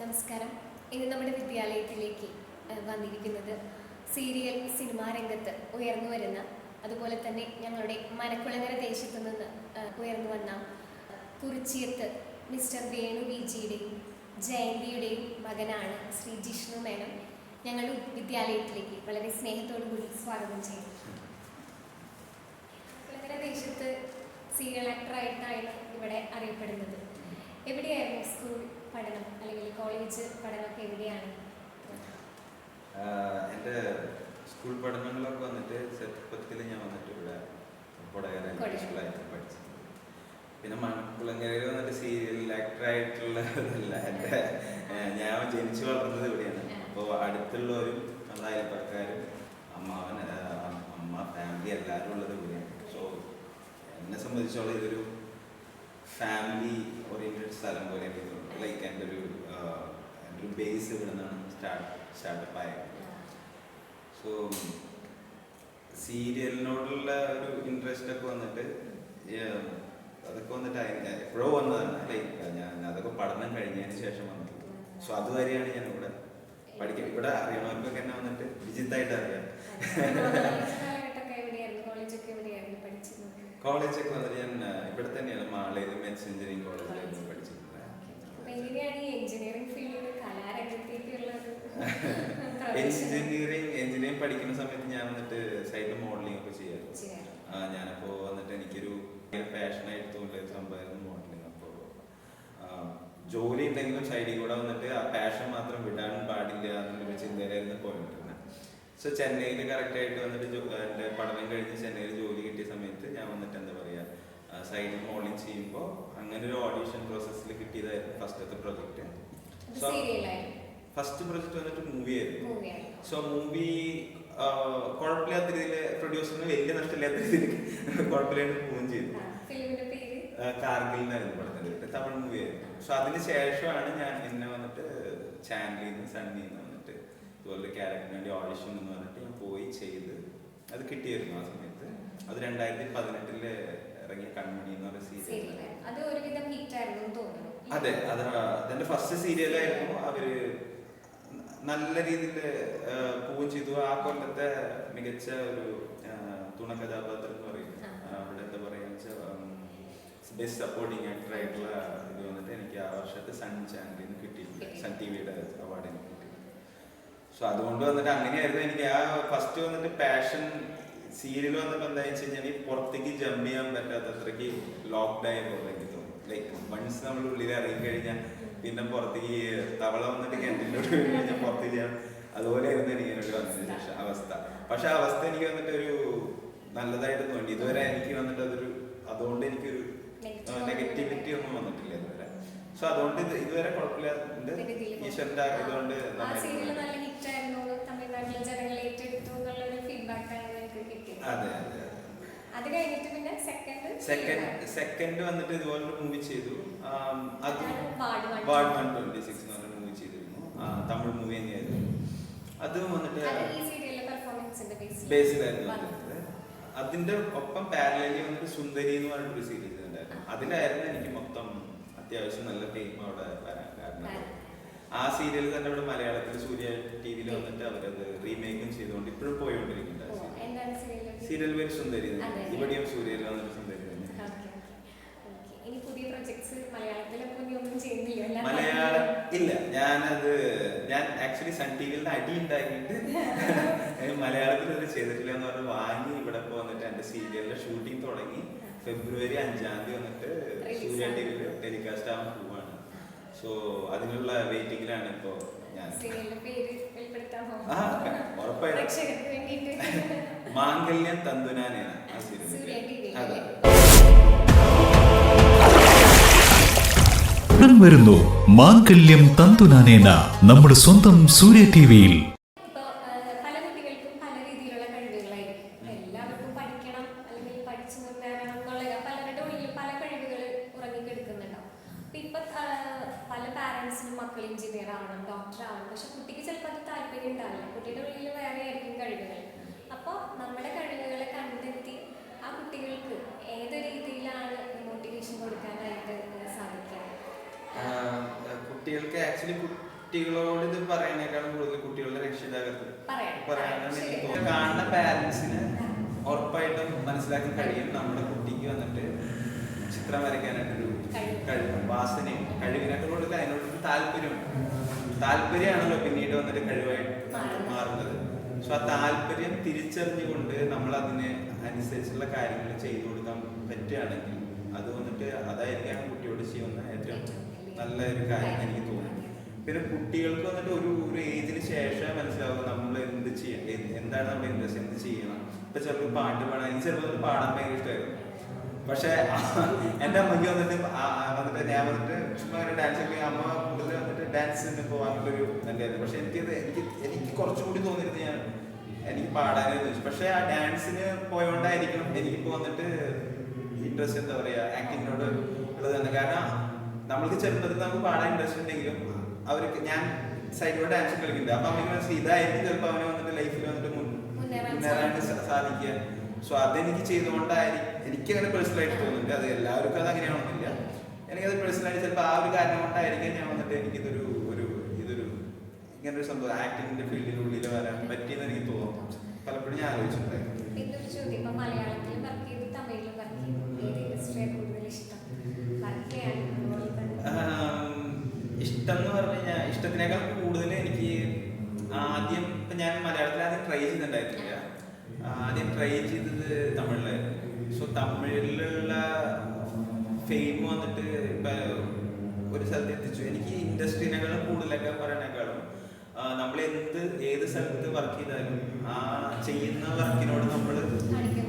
നമസ്കാരം. ഇന്ന് നമ്മുടെ വിദ്യാലയത്തിലേക്ക് വന്നിരിക്കുന്നത് സീരിയൽ സിനിമാ രംഗത്ത് ഉയർന്നു വരുന്ന അതുപോലെ തന്നെ ഞങ്ങളുടെ മനക്കുളങ്ങര ദേശത്ത് നിന്ന് ഉയർന്നു വന്ന കുറിച്ചിയത്ത് മിസ്റ്റർ വേണു വി ജിയുടെയും ജയന്തിയുടെയും മകനാണ് ശ്രീ ജിഷ്ണു മേനോൻ ഞങ്ങളുടെ വിദ്യാലയത്തിലേക്ക് വളരെ സ്നേഹത്തോടു കൂടി സ്വാഗതം ചെയ്യുന്നു. കുളങ്ങര ദേശത്ത് സീരിയൽ ആക്ടറായിട്ടാണ് ഇവിടെ അറിയപ്പെടുന്നത്. എവിടെയായിരുന്നു സ്കൂൾ പഠനം അല്ലെങ്കിൽ കോളേജ് പഠനമൊക്കെ എവിടെയാണ്? എന്റെ സ്കൂൾ പഠനങ്ങളൊക്കെ വന്നിട്ട് ചെറുപ്പത്തിൽ ഞാൻ വന്നിട്ട് ഇവിടെ കൊടകര കൊടകര. പഠിച്ചത് പിന്നെ മണക്കുളങ്ങരയിൽ വന്നിട്ട് സീരിയൽ ആക്ടറായിട്ടുള്ളതല്ല എന്റെ ഞാൻ ജനിച്ചു വളർന്നത് ഇവിടെയാണ്. അപ്പോൾ അടുത്തുള്ളവരും നമ്മുടെ അയൽപ്പക്കാരും അമ്മാവൻ അമ്മ ഫാമിലി എല്ലാവരും ഉള്ളത് ഇവിടെയാണ്. സോ എന്നെ സംബന്ധിച്ചോളം ഇതൊരു ഫാമിലി ഓറിയന്റഡ് സ്ഥലം പോലെ എനിക്ക് തോന്നുന്നു. ലൈക്ക് എന്റെ ഒരു എന്റെ ഒരു ബേസ് ഇവിടെ നിന്നാണ് സ്റ്റാർട്ട് സ്റ്റാർട്ടപ്പ് ആയത്. സോ സീരിയലിനോടുള്ള ഒരു ഇൻട്രസ്റ്റ് ഒക്കെ വന്നിട്ട് അതൊക്കെ വന്നിട്ട് എപ്പോഴോ വന്നതാണ്. ലൈക്ക് ഞാൻ അതൊക്കെ പഠനം കഴിഞ്ഞതിന് ശേഷം വന്നത്. സോ അതുവരെയാണ് ഞാൻ ഇവിടെ പഠിക്കാൻ ഇവിടെ അറിയണവർക്കൊക്കെ എന്നെ വന്നിട്ട് വിജിത്തായിട്ട് അറിയാം. കോളേജൊക്കെ വന്നിട്ട് ഞാൻ ഇവിടെ തന്നെയാണ് മാളയിൽ മെഡിസിൻ എഞ്ചിനീയറിംഗ് കോളേജിലായിരുന്നു പഠിച്ചിരുന്നത് അപ്പൊ എങ്ങനെയാണ് ഈ എഞ്ചിനീയറിംഗ് ഫീൽഡിൽ കലാരംഗത്തേക്കുള്ള? എഞ്ചിനീയറിംഗ് എഞ്ചിനീയറിംഗ് പഠിക്കുന്ന സമയത്ത് ഞാൻ വന്നിട്ട് സൈഡിൽ മോഡലിംഗ് ഒക്കെ ചെയ്യാറുണ്ട്. ആ, ഞാനപ്പോ വന്നിട്ട് എനിക്കൊരു പാഷനായിട്ട് തോന്നിയ സംഭവമായിരുന്നു മോഡലിംഗ് അപ്പോൾ ജോലി ഉണ്ടെങ്കിലും സൈഡിൽ കൂടെ വന്നിട്ട് ആ പാഷൻ മാത്രം വിടാൻ പാടില്ല എന്നുള്ളൊരു ചിന്തയിലായിരുന്നു പോയിട്ടുണ്ട് സോ ചെന്നൈയിൽ കറക്റ്റായിട്ട് വന്നിട്ട് എന്റെ എന്റെ പഠനം കഴിഞ്ഞ് ചെന്നൈയിൽ ജോലി കിട്ടിയ സമയത്ത് ഞാൻ വന്നിട്ട് എന്താ പറയുക സൈഡിൽ മോളിൽ ചെയ്യുമ്പോൾ അങ്ങനെ ഒരു ഓഡിഷൻ പ്രോസസ്സിൽ കിട്ടിയതായിരുന്നു ഫസ്റ്റത്തെ പ്രൊജക്റ്റ് ഫസ്റ്റ് പ്രൊജക്റ്റ് വന്നിട്ട് മൂവി ആയിരുന്നു. സോ മൂവി കുഴപ്പമില്ലാത്ത രീതിയിൽ പ്രൊഡ്യൂസറിന് വലിയ നഷ്ടമില്ലാത്ത രീതിയിൽ കുഴപ്പമില്ലാണ്ട് പോവുകയും ചെയ്തു. കാർഗിൽ എന്നായിരുന്നു പടത്തിന്റെ തമിഴ് മൂവി ആയിരുന്നു. സോ അതിന് ശേഷമാണ് ഞാൻ എന്നെ വന്നിട്ട് ചാനലിൽ നിന്ന് സണ്ണിൽ നിന്ന് വന്നിട്ട് ഇതുപോലെ ക്യാരക്ടറിന് വേണ്ടി ഓഡിഷൻ എന്ന് പറഞ്ഞിട്ട് ഞാൻ പോയി ചെയ്ത് അത് കിട്ടിയിരുന്നു ആ സമയത്ത്. അത് രണ്ടായിരത്തി പതിനെട്ടിൽ ഇറങ്ങിയ കൺമണി എന്ന് പറയുന്ന സീരിയൽ അത് ഒരുവിധം ഹിറ്റായിരുന്നു എന്ന് തോന്നുന്നു. അതെ അത് അതെന്റെ ഫസ്റ്റ് സീരിയലായിരുന്നു അവർ നല്ല രീതിയിൽ പോവുകയും ചെയ്തു. ആ കൊല്ലത്തെ മികച്ച ഒരു തുണ കഥാപാത്രം എന്ന് പറയുന്നത് അവിടെ എന്താ പറയുക ബെസ്റ്റ് സപ്പോർട്ടിങ് ആക്ടർ ആയിട്ടുള്ള ഇത് വന്നിട്ട് എനിക്ക് ആ വർഷത്തെ സൺ ചാനലിൽ നിന്ന് കിട്ടിയിട്ടുണ്ട്. കിട്ടി. സൺ ടി വിയുടെ അവാർഡ് എനിക്ക് കിട്ടിയിട്ടുണ്ട്. സോ അതുകൊണ്ട് വന്നിട്ട് അങ്ങനെയായിരുന്നു എനിക്ക് ആ ഫസ്റ്റ് വന്നിട്ട് പാഷൻ സീരിയൽ വന്നപ്പോൾ എന്താ വെച്ച് കഴിഞ്ഞാൽ പുറത്തേക്ക് ജമ്പ് ചെയ്യാൻ പറ്റാത്ത അത്രയ്ക്ക് ലോക്ക്ഡ് ആയ പോലെ എനിക്ക് തോന്നി ലൈക്ക് വൺസ് നമ്മൾ ഉള്ളിൽ ഇറങ്ങി കഴിഞ്ഞാൽ പിന്നെ പുറത്തേക്ക് തവള വന്നിട്ട് കിണറ്റിലോട്ട് കഴിഞ്ഞാൽ പുറത്തേക്ക് അതുപോലെ ആയിരുന്നു എനിക്ക് ഒരു വന്നതിന് ശേഷം അവസ്ഥ. പക്ഷെ അവസ്ഥ എനിക്ക് വന്നിട്ട് ഒരു നല്ലതായിട്ട് തോന്നി. ഇതുവരെ എനിക്ക് വന്നിട്ട് അതൊരു അതുകൊണ്ട് എനിക്കൊരു നെഗറ്റിവിറ്റി ഒന്നും വന്നിട്ടില്ല ഇതുവരെ. സോ അതുകൊണ്ട് ഇത് ഇതുവരെ കുഴപ്പമില്ല. ഈശ്വരന്റെ ഇതുകൊണ്ട് നന്നായിട്ട് നല്ല ഹിറ്റായിരുന്നു തമിഴ്നാട്ടിലെ ജനങ്ങൾ ഏറ്റെടുത്തു എന്നുള്ളൊരു ഫീഡ്ബാക്ക് ആണ് എനിക്ക് കിട്ടിയത് അതെ അതെ അത്. കഴിഞ്ഞിട്ട് പിന്നെ സെക്കൻഡ് സെക്കൻഡ് സെക്കൻഡ് വന്നിട്ട് ഇതുപോലൊരു മൂവി ചെയ്തു. അത് വാർഡ് വൺ ട്വന്റി സിക്സ്. എന്ന് പറഞ്ഞ മൂവി ചെയ്തിരുന്നു. തമിഴ് മൂവി തന്നെയായിരുന്നു. അതും വന്നിട്ട് ബേസിലായിരുന്നു അതിന്റെ ഒപ്പം പാരലലി വന്നിട്ട് സുന്ദരി എന്ന് പറഞ്ഞൊരു സീരീസ് ഉണ്ടായിരുന്നു. അതിലായിരുന്നു എനിക്ക് മൊത്തം അത്യാവശ്യം നല്ല ഫെയിം അവിടെ വരാൻ കാരണം. ആ. സീരിയൽ തന്നെ ഇവിടെ മലയാളത്തിൽ സൂര്യ ടി വിയിൽ വന്നിട്ട് അവരത് റീമേക്കും ചെയ്തുകൊണ്ട് ഇപ്പോഴും. എന്താണ് സീരിയൽ പേര് സുന്ദരി. ഇവിടെയും സൂര്യയിൽ വന്നിട്ട് സുന്ദരി മലയാളം ഇല്ല. ഞാനത് ഞാൻ ആക്ച്വലി സൺ ടി വിയിൽ അടി ഉണ്ടാക്കിയിട്ട് മലയാളത്തിൽ അത് ചെയ്തിട്ടില്ല എന്ന് പറഞ്ഞ് വാങ്ങി ഇവിടെ ഇപ്പൊ വന്നിട്ട് എന്റെ സീരിയലിന്റെ ഷൂട്ടിംഗ് തുടങ്ങി. ഫെബ്രുവരി അഞ്ചാം തീയതി വന്നിട്ട് സൂര്യ. ടി വിയിൽ ടെലികാസ്റ്റ് ആവാൻ പോവാണ്. സോ അതിനുള്ള വെയിറ്റിംഗിലാണ് ഇപ്പോ ഞാൻ. ആ, ഉറപ്പായിട്ടും. മാംഗല്യം തന്തുനാനേന ആ അതെ. ഉടൻ വരുന്നു മാംഗല്യം തന്തുനാനേന നമ്മുടെ സ്വന്തം സൂര്യ ടി വിയിൽ ഇപ്പൊ ആ, പല കുട്ടികൾക്കും പല രീതിയിലുള്ള കഴിവുകളായിരിക്കും എല്ലാവർക്കും പഠിക്കണം അല്ലെങ്കിൽ പഠിച്ചു മുന്നേറണം എന്നുള്ള പലരുടെ ഉള്ളിൽ പല കഴിവുകൾ ഉറങ്ങിക്കെടുക്കുന്നുണ്ടാവും അപ്പൊ ഇപ്പൊ ആ, പല പാരന്റ്സിനും മക്കൾ എഞ്ചിനീയർ ആവണം ഡോക്ടർ ആവണം പക്ഷെ കുട്ടിക്ക് ചിലപ്പോൾ അത് താല്പര്യം ഉണ്ടാവില്ല കുട്ടിയുടെ ഉള്ളിൽ വേറെ ആയിരിക്കും കഴിവുകൾ അപ്പോൾ നമ്മുടെ കഴിവുകളെ കണ്ടെത്തി ആ കുട്ടികൾക്ക് ഏത് രീതിയിലാണ് മോട്ടിവേഷൻ കൊടുക്കാനായിട്ട് സാധിക്കുക ആ, കുട്ടി കുട്ടികൾക്ക് ആക്ച്വലി കുട്ടികളോട് ഇത് പറയണേക്കാളും കൂടുതൽ കുട്ടികളുടെ രക്ഷിതാക്കൾക്ക്. പറയാനാണ് എനിക്ക് തോന്നുന്നത്. കാണുന്ന പാരന്റ്സിന് ഉറപ്പായിട്ടും മനസ്സിലാക്കാൻ കഴിയും നമ്മുടെ കുട്ടിക്ക് വന്നിട്ട് ചിത്രം വരയ്ക്കാനായിട്ടൊരു കഴിവ്. വാസനയും കഴിവിനൊക്കെ കൊടുത്ത് അതിനോട് താല്പര്യം താല്പര്യമാണല്ലോ പിന്നീട് വന്നിട്ട് കഴിവായിട്ട് മാറുന്നത്. മാറുന്നത് സോ ആ താല്പര്യം തിരിച്ചറിഞ്ഞുകൊണ്ട് നമ്മൾ അതിന് അനുസരിച്ചുള്ള കാര്യങ്ങൾ ചെയ്തു കൊടുക്കാൻ പറ്റുകയാണെങ്കിൽ അത് വന്നിട്ട് അതായിരിക്കും ആ കുട്ടിയോട് ചെയ്യുന്ന ഏറ്റവും നല്ല ഒരു കാര്യം എനിക്ക് തോന്നുന്നു. പിന്നെ കുട്ടികൾക്ക് വന്നിട്ട് ഒരു ഒരു ഏജിന് ശേഷം മനസ്സിലാവുക നമ്മൾ എന്ത് ചെയ്യണം എന്താണ് നമ്മൾ ഇൻട്രസ്റ്റ് എന്ത് ചെയ്യണം. ഇപ്പൊ ചിലപ്പോൾ പാട്ട് പാടാൻ എനിക്ക് ചിലപ്പോൾ പാടാൻ ഭയങ്കര ഇഷ്ടമായിരുന്നു പക്ഷെ എന്റെ അമ്മയ്ക്ക് വന്നിട്ട് വന്നിട്ട് ഞാൻ വന്നിട്ട് ചുമ്മാ ഒരു ഡാൻസ് ഒക്കെ അമ്മ കൂടുതൽ വന്നിട്ട് ഡാൻസിന് പോകാനുള്ളൊരു നല്ലതായിരുന്നു പക്ഷെ എനിക്കത് എനിക്ക് എനിക്ക് കുറച്ചുകൂടി തോന്നിയിരുന്നു ഞാൻ എനിക്ക് പാടാനായിരുന്നു. പക്ഷെ ആ ഡാൻസിന് പോയോണ്ടായിരിക്കണം. എനിക്കിപ്പോ വന്നിട്ട് ഇൻട്രസ്റ്റ് എന്താ പറയാ ആക്ടിങ്ങിനോട് ഉള്ളത് തന്നെ. കാരണം നമ്മൾക്ക് ചെറുപ്പത്തിൽ നമുക്ക് പാടാൻ ഇൻട്രസ്റ്റ് ഉണ്ടെങ്കിലും അവർക്ക് ഞാൻ സൈഡിലൂടെ ഡാൻസ് കളിക്കുന്നുണ്ട്. അപ്പൊ അമ്മയ്ക്ക് മനസ്സിലായി ഇതായിരിക്കും ചിലപ്പോൾ അവനെ വന്നിട്ട് ലൈഫിൽ വന്നിട്ട് മുന്നേറാനായിട്ട് മുന്നേറാൻ സാധിക്കുക. സോ അതെനിക്ക് ചെയ്തുകൊണ്ടായിരിക്കും എനിക്ക് അങ്ങനെ പേഴ്സണലായിട്ട് തോന്നുന്നുണ്ട്. അത് എല്ലാവർക്കും അത് അങ്ങനെയാണെന്നില്ല എനിക്കത് പേഴ്സണലായിട്ട് ചിലപ്പോൾ ആ ഒരു കാരണം കൊണ്ടായിരിക്കും ഞാൻ വന്നിട്ട് എനിക്കിതൊരു ഒരു ഇതൊരു ഇങ്ങനെ ഒരു സംഭവം ആക്ടിങ്ങിന്റെ ഫീൽഡിനുള്ളിൽ വരാൻ പറ്റിയെന്ന് എനിക്ക് തോന്നുന്നു. പലപ്പോഴും ഞാൻ ആലോചിച്ചിട്ടുണ്ടായിരുന്നു. പിന്നെ ഒരു ചോദ്യം. ഇപ്പൊ മലയാളത്തിൽ വർക്ക് ചെയ്തു തമിഴിലും വർക്ക് ചെയ്തു. ഏത് ഇൻഡസ്ട്രിയാണ് കൂടുതൽ ഇഷ്ടം വർക്ക് ചെയ്യാൻ അതുപോലെ തന്നെ ആം, ഇഷ്ടം എന്ന് പറഞ്ഞു കഴിഞ്ഞാൽ ഇഷ്ടത്തിനേക്കാൾ കൂടുതൽ എനിക്ക് ആദ്യം ഇപ്പൊ ഞാൻ മലയാളത്തിൽ ആദ്യം ട്രൈ ചെയ്തിട്ടുണ്ടായിരുന്നില്ല. ആദ്യം ട്രൈ ചെയ്തത് തമിഴിലായിരുന്നു. സോ തമിഴിലുള്ള ഫെയിം വന്നിട്ട് ഇപ്പൊ ഒരു സ്ഥലത്ത് എത്തിച്ചു. എനിക്ക് ഇൻഡസ്ട്രീനേക്കാളും കൂടുതലൊക്കെ പറയണേക്കാളും നമ്മൾ എന്ത് ഏത് സ്ഥലത്ത് വർക്ക് ചെയ്താലും ആ ചെയ്യുന്ന വർക്കിനോട് നമ്മൾ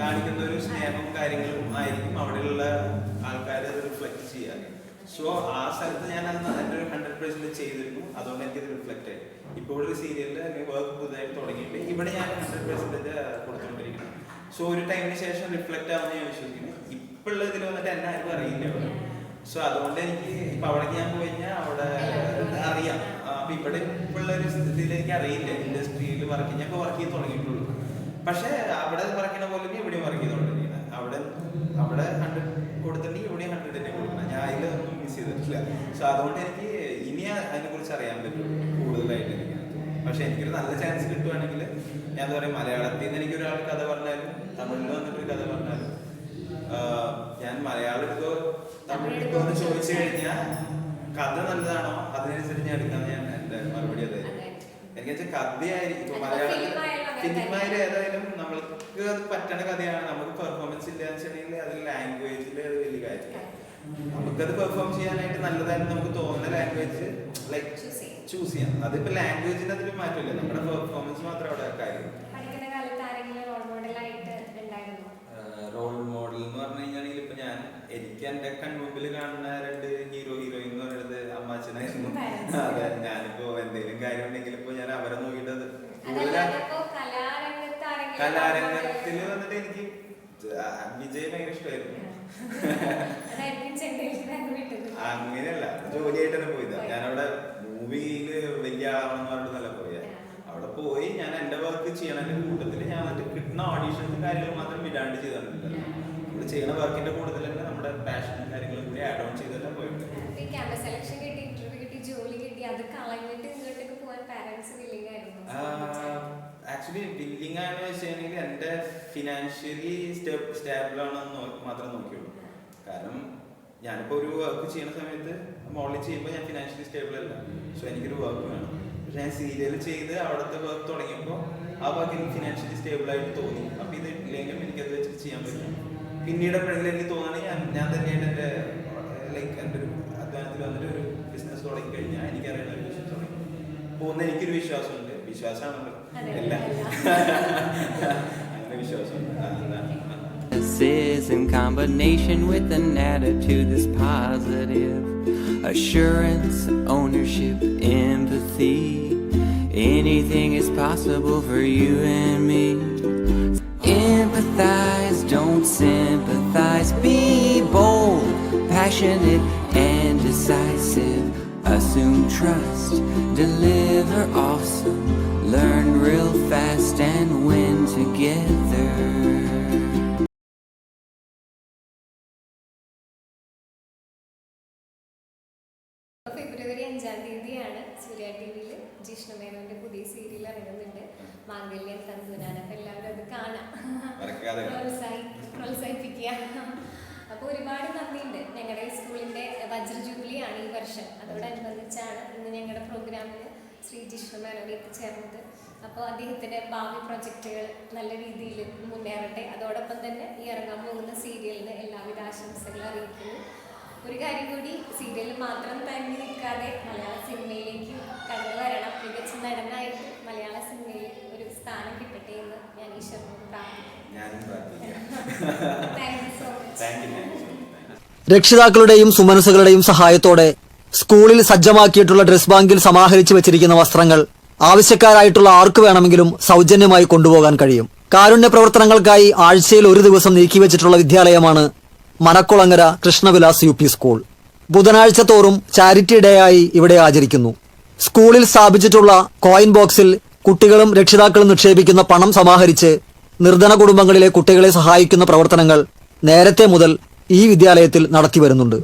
കാണിക്കുന്ന- ഒരു സ്നേഹവും കാര്യങ്ങളും ആയിരിക്കും അവിടെയുള്ള ചെയ്യാൻ സോ ആ സ്ഥലത്ത് ഞാൻ അന്ന് എന്റെ ഒരു ഹൺഡ്രഡ് പെർസെന്റ് ചെയ്തിരുന്നു. അതുകൊണ്ട് എനിക്കത് റിഫ്ലക്ട് ആയി. ഇപ്പോൾ ഒരു സീരിയലിൽ വർക്ക് പുതുതായിട്ട് തുടങ്ങിയിട്ട് ഇവിടെ ഞാൻ ഹൺഡ്രഡ് പെർസെന്റേജ് കൊടുത്തുകൊണ്ടിരിക്കുന്നു. സോ ഒരു ടൈമിന് ശേഷം റിഫ്ലക്ട് ആവുമെന്ന് ഞാൻ വിശ്വസിക്കുന്നു. ഇപ്പോഴുള്ള ഇതിൽ വന്നിട്ട് എന്നെ ആർക്കും അറിയില്ല സോ അതുകൊണ്ട് എനിക്ക് ഇപ്പൊ അവിടേക്ക് ഞാൻ പോയി കഴിഞ്ഞാൽ അവിടെ അറിയാം. അപ്പൊ ഇവിടെ ഇപ്പോഴുള്ള ഒരു സ്ഥിതിയിൽ എനിക്ക് അറിയില്ല. ഇൻഡസ്ട്രിയിൽ വർക്ക് ഞാൻ വർക്ക് ചെയ്ത് തുടങ്ങിയിട്ടുള്ളൂ. പക്ഷേ അവിടെ വർക്കിനെ പോലെ ഇവിടെയും വർക്ക് ചെയ്തോണ്ടിരിക്കുന്നത് അവിടെ അവിടെ ഹൺഡ്രഡ് കൊടുത്തിട്ടുണ്ടെങ്കിൽ ഇവിടെയും ഹൺഡ്രഡ് തന്നെ കൊടുക്കണം. ഞാൻ അതിലൊന്നും മിസ് ചെയ്തിട്ടില്ല. സോ അതുകൊണ്ട് എനിക്ക് ഇനി അതിനെ കുറിച്ച് അറിയാൻ പറ്റും. കൂടുതലായിട്ട് എനിക്ക് പക്ഷെ എനിക്കൊരു നല്ല ചാൻസ് കിട്ടുവാണെങ്കിൽ ഞാൻ എന്താ പറയുക മലയാളത്തിൽ നിന്ന് എനിക്ക് ഒരാൾ കഥ പറഞ്ഞാലും തമിഴിൽ വന്നിട്ടൊരു കഥ പറഞ്ഞാലും ഞാൻ മലയാളം എടുക്കോ തമിഴ് എടുക്കോ എന്ന് ചോദിച്ചു കഴിഞ്ഞാൽ കഥ നല്ലതാണോ? അതിനനുസരിച്ച് ഞാൻ എടുക്കാന്ന് ഞാൻ എന്റെ മറുപടി അതായിരുന്നു അതെ. എനിക്ക് വെച്ചാൽ കഥയായിരിക്കും. ഇപ്പൊ മലയാളത്തിൽ തന്നെ. ഏതായാലും നമ്മൾക്ക് പറ്റണ കഥയാണ്. നമുക്ക് പെർഫോമൻസ് ഇല്ലാന്ന് വെച്ചിട്ടുണ്ടെങ്കിൽ അതിൽ ലാംഗ്വേജിൽ അത് വലിയ കാര്യമില്ല. നമുക്കത് പെർഫോം ചെയ്യാനായിട്ട് നല്ലതായിട്ട് നമുക്ക് തോന്നുന്ന ലാംഗ്വേജ് ലൈക്ക് Choose ചൂസ് ചെയ്യാം. അതിപ്പോ ലാംഗ്വേജിന് അതിൽ മാറ്റമില്ല. നമ്മുടെ പെർഫോമൻസ് മാത്രം അവിടെ കാര്യം. റോൾ മോഡലായിട്ട് ഉണ്ടായിരുന്നോ? റോൾ മോഡൽ എന്ന് പറഞ്ഞു കഴിഞ്ഞാണെങ്കിൽ ഇപ്പൊ ഞാൻ എനിക്ക് എന്റെ കൺമുമ്പിൽ കാണുന്ന രണ്ട് ഹീറോ ഹീറോയിൻ എന്ന് പറയുന്നത് അമ്മാച്ചനായിരുന്നു. അതെ ഞാനിപ്പോ എന്തെങ്കിലും കാര്യം ഉണ്ടെങ്കിൽ ഇപ്പൊ ഞാൻ അവരെ നോക്കിയിട്ട് കൂടുതലാ ഇപ്പോ കലാരംഗത്ത് കലാരംഗത്തിൽ വന്നിട്ട് എനിക്ക് വിജയ് ഭയങ്കര ഇഷ്ടമായിരുന്നു അതായിരിക്കും ചെന്നൈയിൽ തന്നെ വിട്ടത് അങ്ങനെയല്ല. ജോലിയായിട്ട് തന്നെ പോയതാ ഞാനവിടെ മൂവിയിൽ വലിയ ആളാണെന്ന് പറഞ്ഞിട്ട് നല്ല പോയ അവിടെ പോയി ഞാൻ എന്റെ വർക്ക് ചെയ്യണതിന്റെ കൂട്ടത്തിൽ ഞാൻ എന്നിട്ട് കിട്ടുന്ന ഓഡീഷൻസും കാര്യങ്ങളും മാത്രം വിടാണ്ട് ചെയ്തിട്ടില്ല നമ്മൾ ചെയ്യണ വർക്കിന്റെ കൂട്ടത്തിൽ തന്നെ നമ്മുടെ പാഷനും കാര്യങ്ങളും കൂടി ആഡ് ഓൺ ചെയ്തിട്ടാണ് പോയിട്ടുണ്ട് സെലക്ഷൻ കിട്ടി ഇന്റർവ്യൂ കിട്ടി ജോലി കിട്ടി അത് കളഞ്ഞിട്ട് ഇങ്ങോട്ടേക്ക് പോകാൻ പാരന്റ്സ് വില്ലിംഗ് ആയിരുന്നു? ആക്ച്വലി ബില്ലിംഗ് ആണെന്ന് വെച്ചിട്ടുണ്ടെങ്കിൽ എന്റെ ഫിനാൻഷ്യലി സ്റ്റേബിൾ ആണെന്ന് മാത്രം നോക്കിയുള്ളൂ. കാരണം ഞാനിപ്പോ ഒരു വർക്ക് ചെയ്യുന്ന സമയത്ത് മോളിൽ ചെയ്യുമ്പോൾ ഞാൻ ഫിനാൻഷ്യലി സ്റ്റേബിൾ അല്ല. സോ എനിക്കൊരു വർക്ക് വേണം. പക്ഷെ ഞാൻ സീരിയൽ ചെയ്ത് അവിടുത്തെ വർക്ക് തുടങ്ങിയപ്പോൾ ആ വർക്ക് എനിക്ക് ഫിനാൻഷ്യലി സ്റ്റേബിൾ ആയിട്ട് തോന്നി. അപ്പോൾ ഇത് ഇല്ലെങ്കിലും എനിക്കത് വെച്ചിട്ട് ചെയ്യാൻ പറ്റും. പിന്നീട് എപ്പോഴെങ്കിലും എനിക്ക് തോന്നുകയാണെങ്കിൽ ഞാൻ തന്നെയാണ് തന്നെയായിട്ട് എന്റെ ലൈക്ക് എന്റെ ഒരു അധ്വാനത്തിൽ വന്നിട്ട് ഒരു ബിസിനസ് തുടങ്ങി കഴിഞ്ഞാൽ എനിക്കറിയുന്ന ഒരു ബിസിനസ് തുടങ്ങി. പോകുന്ന എനിക്കൊരു വിശ്വാസമുണ്ട്. വിശ്വാസമാണല്ലോ. എല്ലാം. അങ്ങനെ വിശ്വാസമുണ്ട്. അതാണ് Is in combination with an attitude that's positive. Assurance, ownership, empathy. Anything is possible for you and me. Empathize, don't sympathize. Be bold, passionate, and decisive. Assume trust, deliver awesome. Learn real fast and T വിയിൽ ജിഷ്ണു മേനോന്റെ പുതിയ serial ഇറങ്ങുന്നുണ്ട്. മാംഗല്യം തന്തുനാൻ അപ്പൊ എല്ലാവരും അത് കാണാം. പ്രോത്സാഹി പ്രോത്സാഹിപ്പിക്കുക. അപ്പോൾ ഒരുപാട് നന്ദിയുണ്ട്. ഞങ്ങളുടെ സ്കൂളിന്റെ വജ്ര ജൂബിലി ആണ് ഈ വർഷം. അതോടനുബന്ധിച്ചാണ് ഇന്ന് ഞങ്ങളുടെ പ്രോഗ്രാമിന് ശ്രീ ജിഷ്ണു മേനോനെ എത്തിച്ചേർന്നത്. അപ്പോൾ അദ്ദേഹത്തിന്റെ ഭാവി പ്രൊജക്റ്റുകൾ നല്ല രീതിയിൽ മുന്നേറട്ടെ. അതോടൊപ്പം തന്നെ ഈ ഇറങ്ങാൻ പോകുന്ന സീരിയലിന് എല്ലാവിധ ആശംസകളും അറിയിക്കുന്നു. ഒരു കാര്യം കൂടി സീരിയലിൽ മാത്രം തങ്ങി നിൽക്കാതെ മലയാള സിനിമയിലേക്ക് കടന്നു വരണം. മികച്ച നടനായിട്ട് മലയാള സിനിമയിൽ ഒരു സ്ഥാനം കിട്ടട്ടെ എന്ന് ഞാൻ ഈശ്വരനോട് പ്രാർത്ഥിക്കുന്നു. രക്ഷിതാക്കളുടെയും സുമനസുകളുടെയും സഹായത്തോടെ സ്കൂളിൽ സജ്ജമാക്കിയിട്ടുള്ള ഡ്രസ് ബാങ്കിൽ സമാഹരിച്ചു വെച്ചിരിക്കുന്ന വസ്ത്രങ്ങൾ ആവശ്യക്കാരായിട്ടുള്ള ആർക്ക് വേണമെങ്കിലും സൗജന്യമായി കൊണ്ടുപോകാൻ കഴിയും. കാരുണ്യ പ്രവർത്തനങ്ങൾക്കായി ആഴ്ചയിൽ ഒരു ദിവസം നീക്കിവെച്ചിട്ടുള്ള വിദ്യാലയമാണ് Manakkulangara Krishnavilas U P school. ബുധനാഴ്ച തോറും ചാരിറ്റി ഡേ ആയി ഇവിടെ ആചരിക്കുന്നു. സ്കൂളിൽ സ്ഥാപിച്ചിട്ടുള്ള കോയിൻ ബോക്സിൽ കുട്ടികളും രക്ഷിതാക്കളും നിക്ഷേപിക്കുന്ന പണം സമാഹരിച്ച് നിർധന കുടുംബങ്ങളിലെ കുട്ടികളെ സഹായിക്കുന്ന പ്രവർത്തനങ്ങൾ നേരത്തെ മുതൽ ഈ വിദ്യാലയത്തിൽ നടത്തിവരുന്നുണ്ട്